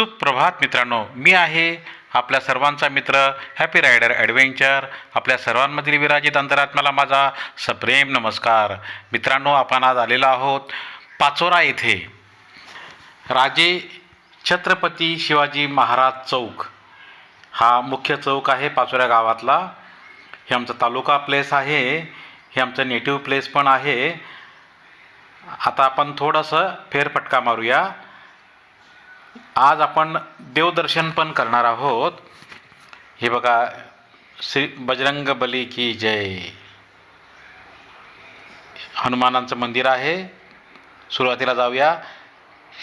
सुप्रभात मित्रांनो. मी आहे आपल्या सर्वांचा मित्र हॅपी रायडर ॲडव्हेंचर आपल्या सर्वांमधील विराजित अंतरात्म्याला माझा सप्रेम नमस्कार. मित्रांनो आपण आज आलेलो आहोत पाचोरा येथे. राजे छत्रपती शिवाजी महाराज चौक. हा मुख्य चौक आहे पाचोऱ्या गावातला. हे आमचा तालुका प्लेस आहे. हे आमचं नेटिव्ह प्लेस पण आहे. आता आपण थोडंसं फेरफटका मारूया. आज आपण देवदर्शन पण करणार आहोत. हे बघा श्री बजरंग बली की जय. हनुमानांचं मंदिर आहे. सुरुवातीला जाऊया.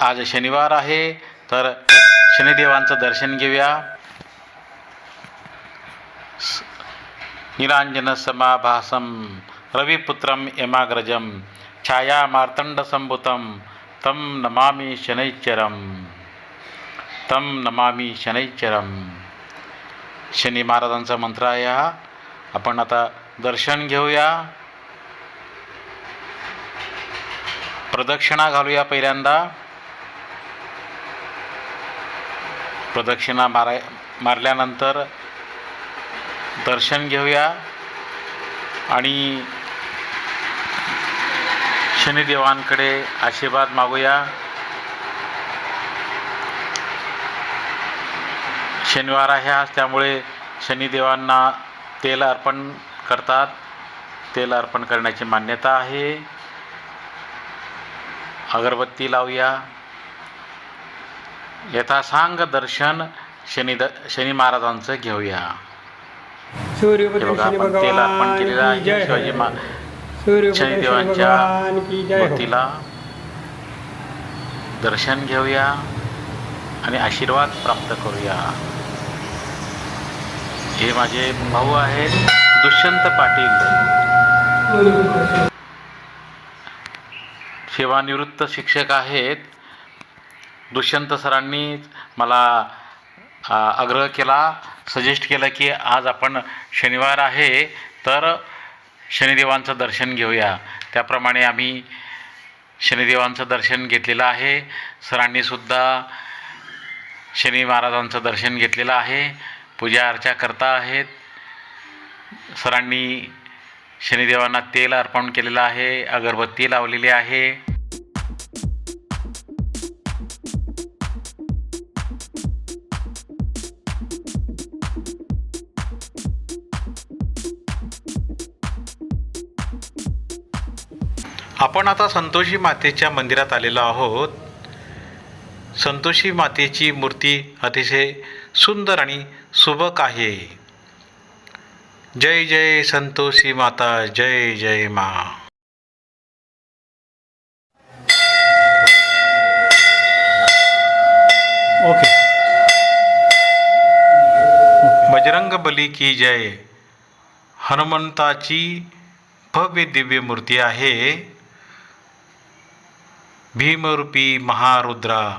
आज शनिवार आहे तर शनिदेवांचं दर्शन घेऊया. स- निरांजन समाभासम रविपुत्रम यमाग्रजम छाया मार्तंड संभुतम तं नमामि शनैश्चरम तं नमामी शनैश्चरम। शनी महाराजांचा मंत्र आहे हा. आपण आता दर्शन घेऊया. प्रदक्षिणा घालूया पहिल्यांदा. प्रदक्षिणा माराय मारल्यानंतर दर्शन घेऊया. आणि शनिदेवांकडे आशीर्वाद मागूया. शनिवार आहे आज त्यामुळे शनिदेवांना तेल अर्पण करतात. तेल अर्पण करण्याची मान्यता आहे. अगरबत्ती लावूया. यथासांग दर्शन शनी द शनी महाराजांचं घेऊया. आपण तेल अर्पण केलेलं आहे. जय शिवाजी. मा शनिदेवांच्या. मूर्तीला दर्शन घेऊया आणि आशीर्वाद प्राप्त करूया. हे माझे भाऊ आहेत दुष्यंत पाटील. सेवानिवृत्त शिक्षक आहेत. दुष्यंत सरांनी मला आग्रह केला सजेस्ट केलं की आज आपण शनिवार आहे तर शनिदेवांचं दर्शन घेऊया. त्याप्रमाणे आम्ही शनिदेवांचं दर्शन घेतलेलं आहे. सरांनीसुद्धा शनी महाराजांचं दर्शन घेतलेलं आहे. पूजा अर्चा करता आहेत. सरांनी शनिदेवांना तेल अर्पण केलेलं आहे अगरबत्ती लावलेली आहे. आपण आता संतोषी मातेच्या मंदिरात आलेलो आहोत. संतोषी मातेची मूर्ती अतिशय सुंदर आणि सुबक आहे. जय जय संतोषी माता जय जय मा. ओके. बजरंग बली की जय. हनुमंताची भव्य दिव्य मूर्ती आहे. भीमरूपी महारुद्रा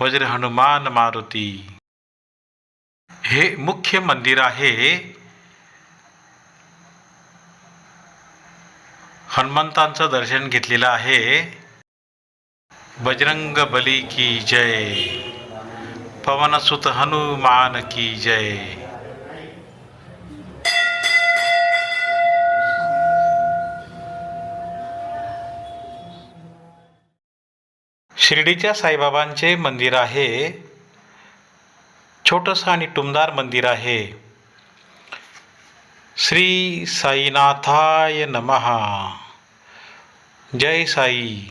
वज्र हनुमान मारुती. हे मुख्य मंदिर आहे. हनुमंतांचं दर्शन घेतलेलं आहे. बजरंग बली की जय. पवनसुत हनुमान की जय. शिर्डीच्या साईबाबांचे मंदिर आहे. छोटंसं आणि टुमदार मंदिर आहे. श्री साईनाथाय नमहा जय साई.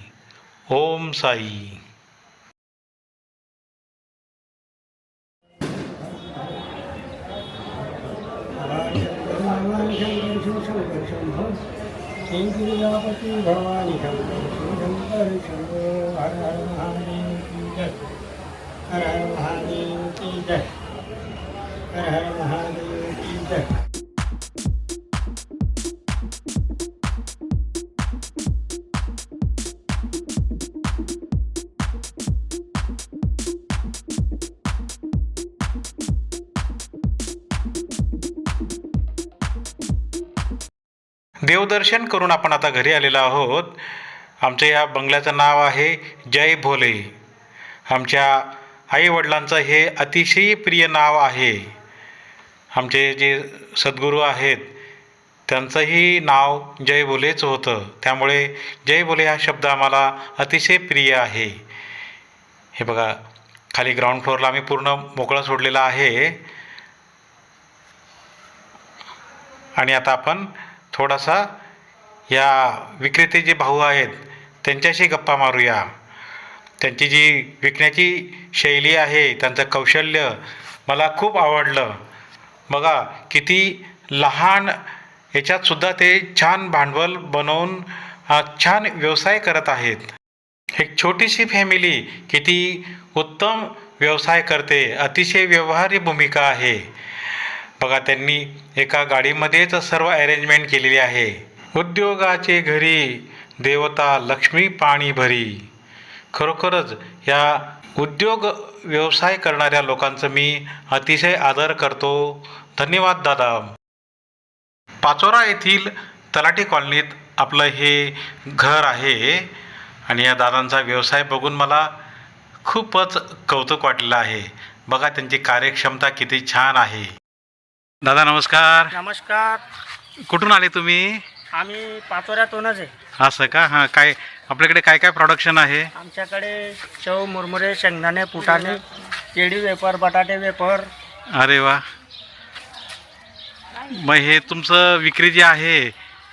ओम साई. भगवान शंकर शंकर शंभो शंकरपती भवानी शंकर शंकर शंभो हर हर महादेव की जय हर हर महादेव की जय हर हर महादेव की जय देवदर्शन करून आपण आता घरी आलेलो आहोत. आमच्या या बंगल्याचं नाव आहे जय भोले. आमच्या आईवडिलांचं हे अतिशय प्रिय नाव आहे. आमचे जे सद्गुरू आहेत त्यांचंही नाव जय बोलेचं होतं. त्यामुळे जय बोले हा शब्द आम्हाला अतिशय प्रिय आहे. हे बघा खाली ग्राउंड फ्लोअरला आम्ही पूर्ण मोकळं सोडलेलं आहे. आणि आता आपण थोडासा या विक्रेते जे भाऊ आहेत त्यांच्याशी गप्पा मारूया. त्यांची जी विकण्याची शैली आहे त्यांचं कौशल्य मला खूप आवडलं. बघा किती लहान याच्यातसुद्धा ते छान भांडवल बनवून छान व्यवसाय करत आहेत. एक छोटीशी फॅमिली किती उत्तम व्यवसाय करते अतिशय व्यवहार्य भूमिका आहे. बघा त्यांनी एका गाडीमध्येच सर्व अरेंजमेंट केलेली आहे. उद्योगाचे घरी देवता लक्ष्मी पाणी भरी खरोखरच या उद्योग व्यवसाय करणाऱ्या लोकांचं मी अतिशय आदर करतो. धन्यवाद दादा. पाचोरा येथील तलाठी कॉलनीत आपलं हे घर आहे आणि या दादांचा व्यवसाय बघून मला खूपच कौतुक वाटलेलं आहे. बघा त्यांची कार्यक्षमता किती छान आहे. दादा नमस्कार. नमस्कार. कुठून आले तुम्ही? आम्ही पाचोऱ्यातूनच आहे. असं का? हां काय आपल्याकडे काय काय प्रोडक्शन आहे? आमच्याकडे शेव मुरमुरे शेंगदाणे फुटाणे केळी वेपर बटाटे वेपर अरे वा. मग हे तुमचं विक्री जी आहे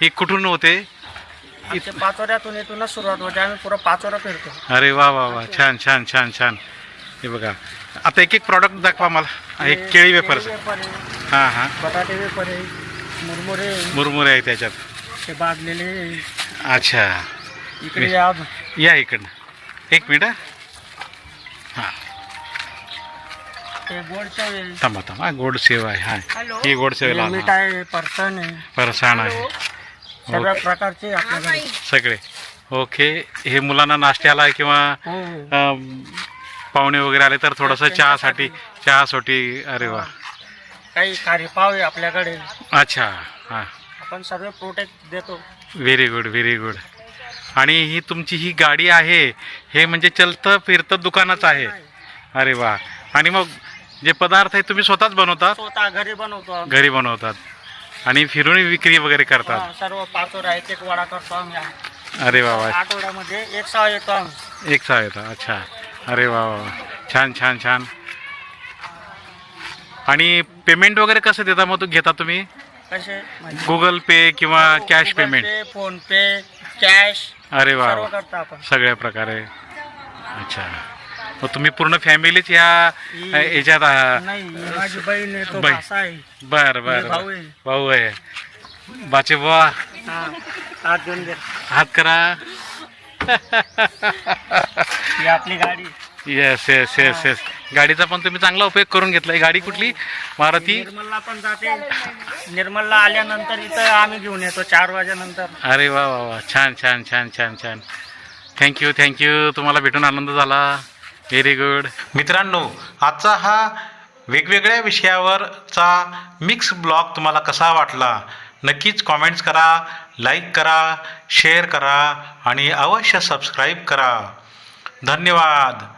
ही कुठून होते? आमच्या पाचोऱ्यातून इथूनच सुरुवात होते. आम्ही पुरं पाचोरा फिरतो. अरे वा वा वा. छान छान छान छान. हे बघा. आता एक एक प्रॉडक्ट दाखवा मला. हे केळी वेफर्स वेपर आहे. हां हां. बटाटे वेपर आहे. मुरमुरे आहे, मुरमुरे आहे त्याच्यात. ते भाजलेले आहे. अच्छा. इकडे या. अजून. या इकडनं. एक मिनिट हां. ते गोड थांबा थांबा. गोड सेव आहे हां ही गोड सेव हे लहान मीठ आहे परसण आहे. फरसाण आहे. सगळ्या प्रकारचे आपल्याकडे. सगळे. ओके. हे मुलांना नाश्त्याला किंवा हो. अम, पाहुणे वगैरे आले तर थोडंसं चहासाठी चहासाठी. अरे वा. काही खारी पाव आहे आपल्याकडे. अच्छा. हां. आपण सर्व प्रोटेक्ट देतो. व्हेरी गुड व्हेरी गुड आणि ही तुमची ही गाडी आहे हे म्हणजे चलतं फिरतं दुकानच आहे. अरे वा. आणि मग जे पदार्थ आहे तुम्ही स्वतःच बनवतात? स्वतः घरी बनवतो घरी बनवतात. आणि फिरून विक्री वगैरे करतात. हा, सर्व पाचोरा एक एक वडा करतो आम्ही. अरे वा वा. आठवड्यामध्ये एक सहा येतो आम्ही. एक सहा येतं अच्छा. अरे वा वा वा. छान छान छान. आणि पेमेंट वगैरे कसं देता? मग तू घेता तुम्ही? म्हणजे गुगल पे किंवा cash payment pay PhonePe cash अरे वा सर्व वा. करतो आपण. सगळ्या प्रकारे. अच्छा. मग तुम्ही पूर्ण फॅमिलीच या याच्यात आहात नाही माझी बहीण आहे तो बाई. आहे. बर बर भाऊ. आहे. भाऊ आहे. बाचे बुवा. हा हात घेऊन दे. हात करा. ही आपली गाडी. येस येस येस येस गाडीचा पण तुम्ही चांगला उपयोग करून घेतलाय गाडी कुठली? मारुती? निर्मलला पण जाते. निर्मलला आल्यानंतर इथं आम्ही घेऊन येतो चार वाजेनंतर. अरे वा वा वा. छान छान छान छान छान. थँक्यू थँक्यू तुम्हाला भेटून आनंद झाला. व्हेरी गुड मित्रांनो आजचा हा वेगवेगळ्या विषयावरचा मिक्स ब्लॉग तुम्हाला कसा वाटला? नक्कीच कॉमेंट्स करा लाईक करा शेअर करा आणि अवश्य सबस्क्राईब करा. धन्यवाद.